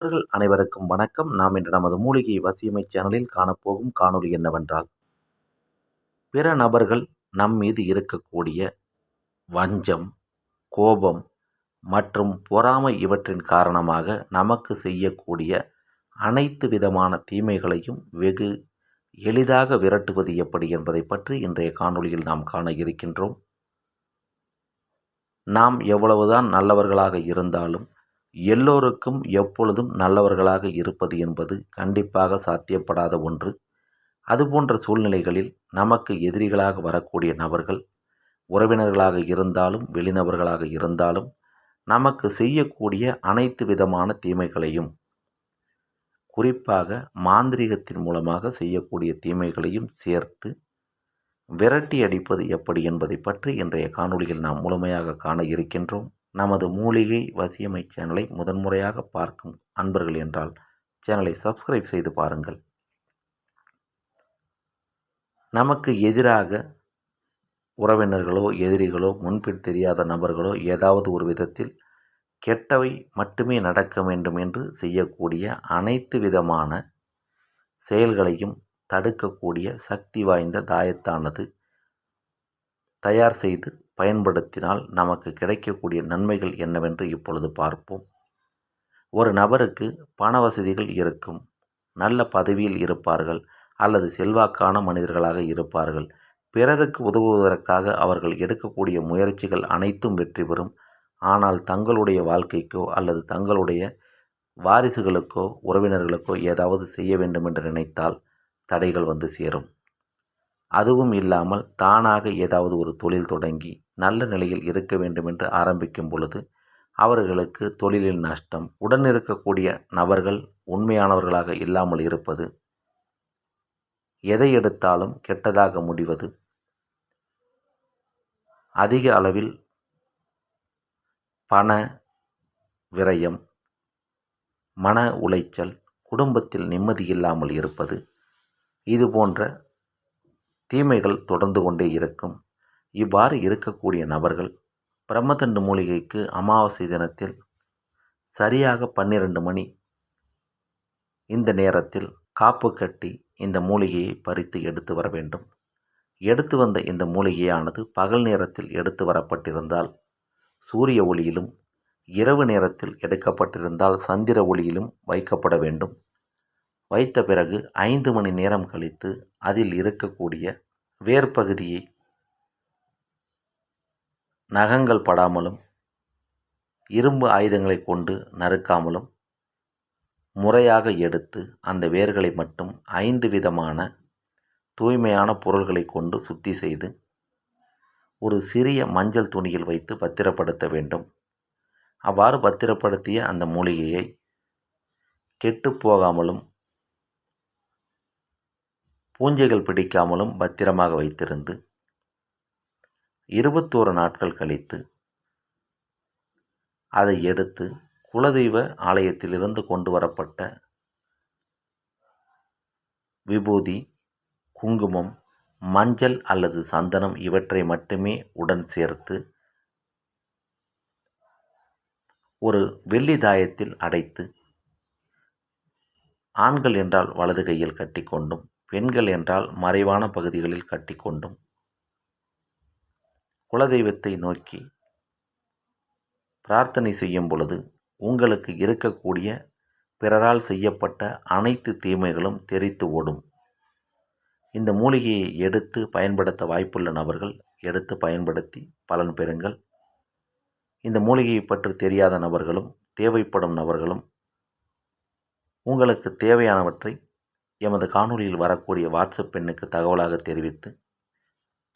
நண்பர்கள் அனைவருக்கும் வணக்கம். நாம் இன்று நமது மூலிகை வசியமை சேனலில் காணப்போகும் காணொளி என்னவென்றால் பிற நபர்கள் நம் மீது இருக்கக்கூடிய வஞ்சம் கோபம் மற்றும் பொறாமை இவற்றின் காரணமாக நமக்கு செய்யக்கூடிய அனைத்து விதமான தீமைகளையும் வெகு எளிதாக விரட்டுவது எப்படி என்பதை பற்றி இன்றைய காணொளியில் நாம் காண இருக்கின்றோம். நாம் எவ்வளவுதான் நல்லவர்களாக இருந்தாலும் எல்லோருக்கும் எப்பொழுதும் நல்லவர்களாக இருப்பது என்பது கண்டிப்பாக சாத்தியப்படாத ஒன்று. அதுபோன்ற சூழ்நிலைகளில் நமக்கு எதிரிகளாக வரக்கூடிய நபர்கள் உறவினர்களாக இருந்தாலும் வெளிநபர்களாக இருந்தாலும் நமக்கு செய்யக்கூடிய அனைத்து விதமான தீமைகளையும் குறிப்பாக மாந்திரிகத்தின் மூலமாக செய்யக்கூடிய தீமைகளையும் சேர்த்து விரட்டி அடிப்பது எப்படி என்பதை பற்றி இன்றைய காணொளியில் நாம் முழுமையாக காண இருக்கின்றோம். நமது மூலிகை வசியமை சேனலை முதன்முறையாக பார்க்கும் அன்பர்கள் என்றால் சேனலை சப்ஸ்கிரைப் செய்து பாருங்கள். நமக்கு எதிராக உறவினர்களோ எதிரிகளோ முன்பின் தெரியாத நபர்களோ ஏதாவது ஒரு விதத்தில் கெட்டவை மட்டுமே நடக்க வேண்டும் என்று செய்யக்கூடிய அனைத்து விதமான செயல்களையும் தடுக்கக்கூடிய சக்தி வாய்ந்த தாயத்தானது தயார் செய்து பயன்படுத்தினால் நமக்கு கிடைக்கக்கூடிய நன்மைகள் என்னவென்று இப்பொழுது பார்ப்போம். ஒரு நபருக்கு பண வசதிகள் இருக்கும். நல்ல பதவியில் இருப்பார்கள் அல்லது செல்வாக்கான மனிதர்களாக இருப்பார்கள். பிறருக்கு உதவுவதற்காக அவர்கள் எடுக்கக்கூடிய முயற்சிகள் அனைத்தும் வெற்றி பெறும். ஆனால் தங்களுடைய வாழ்க்கைக்கோ அல்லது தங்களுடைய வாரிசுகளுக்கோ உறவினர்களுக்கோ ஏதாவது செய்ய வேண்டும் என்று நினைத்தால் தடைகள் வந்து சேரும். அதுவும் இல்லாமல் தானாக ஏதாவது ஒரு தொழில் தொடங்கி நல்ல நிலையில் இருக்க வேண்டும் என்று ஆரம்பிக்கும் பொழுது அவர்களுக்கு தொழிலில் நஷ்டம் உடன் இருக்கக்கூடிய நபர்கள் உண்மையானவர்களாக இல்லாமல் இருப்பது எதை எடுத்தாலும் கெட்டதாக முடிவது அதிக அளவில் பண விரயம் மன உளைச்சல் குடும்பத்தில் நிம்மதி இல்லாமல் இருப்பது இது போன்ற தீமைகள் தொடர்ந்து கொண்டே இருக்கும். இவ்வாறு இருக்கக்கூடிய நபர்கள் பிரம்மதண்டு மூலிகைக்கு அமாவாசை தினத்தில் சரியாக பன்னிரண்டு மணி இந்த நேரத்தில் காப்பு கட்டி இந்த மூலிகையை பறித்து எடுத்து வர வேண்டும். எடுத்து வந்த இந்த மூலிகையானது பகல் நேரத்தில் எடுத்து வரப்பட்டிருந்தால் சூரிய ஒளியிலும் இரவு நேரத்தில் எடுக்கப்பட்டிருந்தால் சந்திர ஒளியிலும் வைக்கப்பட வேண்டும். வைத்த பிறகு ஐந்து மணி நேரம் கழித்து அதில் இருக்கக்கூடிய வேர்பகுதியை நகங்கள் படாமலும் இரும்பு ஆயுதங்களை கொண்டு நறுக்காமலும் முறையாக எடுத்து அந்த வேர்களை மட்டும் ஐந்து விதமான தூய்மையான பொருள்களை கொண்டு சுத்தி செய்து ஒரு சிறிய மஞ்சள் துணியில் வைத்து பத்திரப்படுத்த வேண்டும். அவ்வாறு பத்திரப்படுத்திய அந்த மூலிகையை கெட்டு போகாமலும் பூஞ்சைகள் பிடிக்காமலும் பத்திரமாக வைத்திருந்து இருபத்தோரு நாட்கள் கழித்து அதை எடுத்து குலதெய்வ ஆலயத்திலிருந்து கொண்டு வரப்பட்ட விபூதி குங்குமம் மஞ்சள் அல்லது சந்தனம் இவற்றை மட்டுமே உடன் சேர்த்து ஒரு வெள்ளி தாயத்தில் அடைத்து ஆண்கள் என்றால் வலது கையில் கட்டிக்கொண்டும் பெண்கள் என்றால் மறைவான பகுதிகளில் கட்டிக்கொண்டும் குலதெய்வத்தை நோக்கி பிரார்த்தனை செய்யும் பொழுது உங்களுக்கு இருக்கக்கூடிய பிறரால் செய்யப்பட்ட அனைத்து தீமைகளும் தெரித்து ஓடும். இந்த மூலிகையை எடுத்து பயன்படுத்த வாய்ப்புள்ள நபர்கள் எடுத்து பயன்படுத்தி பலன் பெறுங்கள். இந்த மூலிகையை பற்றி தெரியாத நபர்களும் தேவைப்படும் நபர்களும் உங்களுக்கு தேவையானவற்றை எமது காணொலியில் வரக்கூடிய வாட்ஸ்அப் எண்ணுக்கு தகவலாக தெரிவித்து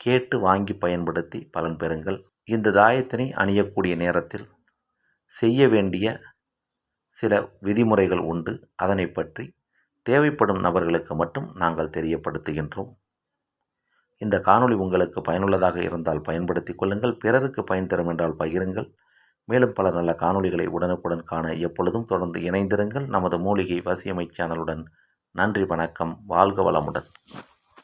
கேட்டு வாங்கி பயன்படுத்தி பலன் பெறுங்கள். இந்த தாயத்தினை அணியக்கூடிய நேரத்தில் செய்ய வேண்டிய சில விதிமுறைகள் உண்டு. அதனை பற்றி தேவைப்படும் நபர்களுக்கு மட்டும் நாங்கள் தெரியப்படுத்துகின்றோம். இந்த காணொளி உங்களுக்கு பயனுள்ளதாக இருந்தால் பயன்படுத்தி கொள்ளுங்கள். பிறருக்கு பயன் தரும் என்றால் பகிருங்கள். மேலும் பல நல்ல காணொளிகளை உடனுக்குடன் காண எப்பொழுதும் தொடர்ந்து இணைந்திருங்கள். நமது மூலிகை வசியமை சேனலுடன் நன்றி வணக்கம். வாழ்க வளமுடன்.